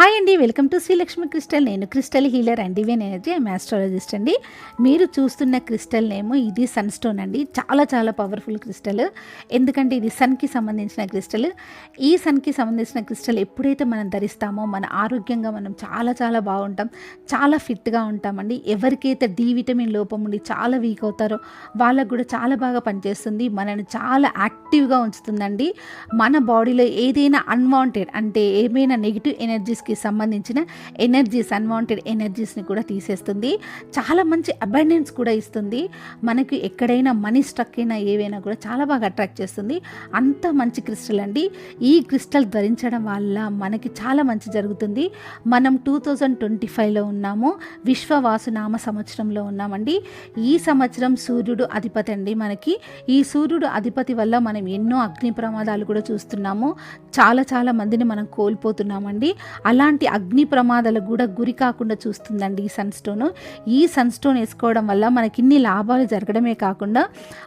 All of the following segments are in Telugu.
హాయ్ అండి వెల్కమ్ టు శ్రీలక్ష్మి క్రిస్టల్ నేను క్రిస్టల్ హీలర్ అండి వేన్ ఎనర్జీ ఐమ్ ఆస్ట్రాలజిస్ట్ అండి మీరు చూస్తున్న క్రిస్టల్ నేమ్ ఇది సన్ స్టోన్ అండి. చాలా చాలా పవర్ఫుల్ క్రిస్టల్ ఎందుకంటే ఇది సన్కి సంబంధించిన క్రిస్టల్ ఈ సన్కి సంబంధించిన క్రిస్టల్ ఎప్పుడైతే మనం ధరిస్తామో మన ఆరోగ్యంగా మనం చాలా చాలా బాగుంటాం. చాలా ఫిట్గా ఉంటామండి ఎవరికైతే డి విటమిన్ లోపం ఉండి చాలా వీక్ అవుతారో వాళ్ళకు కూడా చాలా బాగా పనిచేస్తుంది. మనని చాలా యాక్టివ్గా ఉంచుతుందండి. మన బాడీలో ఏదైనా అన్వాంటెడ్ అంటే ఏమైనా నెగిటివ్ ఎనర్జీస్కి సంబంధించిన ఎనర్జీస్ అన్వాంటెడ్ ఎనర్జీస్ని కూడా తీసేస్తుంది. చాలా మంచి అబైండెన్స్ కూడా ఇస్తుంది. మనకి ఎక్కడైనా మనీ స్ట్రక్ అయినా ఏవైనా కూడా చాలా బాగా అట్రాక్ట్ చేస్తుంది. అంత మంచి క్రిస్టల్ అండి. ఈ క్రిస్టల్ ధరించడం వల్ల మనకి చాలా మంచి జరుగుతుంది. మనం టూ థౌజండ్ ట్వంటీ ఫైవ్లో ఉన్నాము. విశ్వవాసు నామ సంవత్సరంలో ఉన్నామండి. ఈ సంవత్సరం సూర్యుడు అధిపతి అండి మనకి. ఈ సూర్యుడు అధిపతి వల్ల మనం ఎన్నో అగ్ని ప్రమాదాలు కూడా చూస్తున్నాము. చాలా చాలా మందిని మనం కోల్పోతున్నామండి. అలా ఎలాంటి అగ్ని ప్రమాదాలకు కూడా గురి కాకుండా చూస్తుందండి ఈ సన్ స్టోన్ ఈ సన్ స్టోన్ వేసుకోవడం వల్ల మనకి ఇన్ని లాభాలు జరగడమే కాకుండా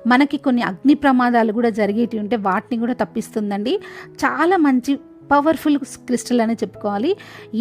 మనకి కొన్ని అగ్ని ప్రమాదాలు కూడా జరిగేటివి ఉంటే వాటిని కూడా తప్పిస్తుందండి. చాలా మంచి పవర్ఫుల్ క్రిస్టల్ అనే చెప్పుకోవాలి.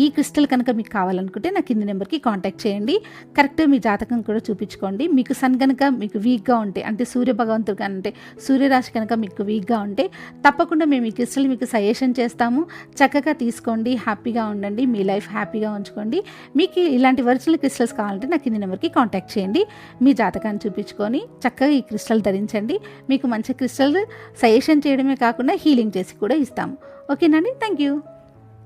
ఈ క్రిస్టల్ కనుక మీకు కావాలనుకుంటే నాకు కింది నెంబర్కి కాంటాక్ట్ చేయండి. కరెక్ట్గా మీ జాతకం కూడా చూపించుకోండి. మీకు సన్ కనుక మీకు వీక్గా ఉంటే అంటే సూర్య భగవంతుడు అంటే సూర్యరాశి కనుక మీకు వీక్గా ఉంటే తప్పకుండా మేము ఈ క్రిస్టల్ మీకు సజెషన్ చేస్తాము. చక్కగా తీసుకోండి హ్యాపీగా ఉండండి మీ లైఫ్ హ్యాపీగా ఉంచుకోండి. మీకు ఇలాంటి ఒరిజినల్ క్రిస్టల్స్ కావాలంటే నాకు కింది నెంబర్కి కాంటాక్ట్ చేయండి. మీ జాతకాన్ని చూపించుకొని చక్కగా ఈ క్రిస్టల్ ధరించండి. మీకు మంచి క్రిస్టల్ సజెషన్ చేయడమే కాకుండా హీలింగ్ చేసి కూడా ఇస్తాము. ఓకేనండి Thank you.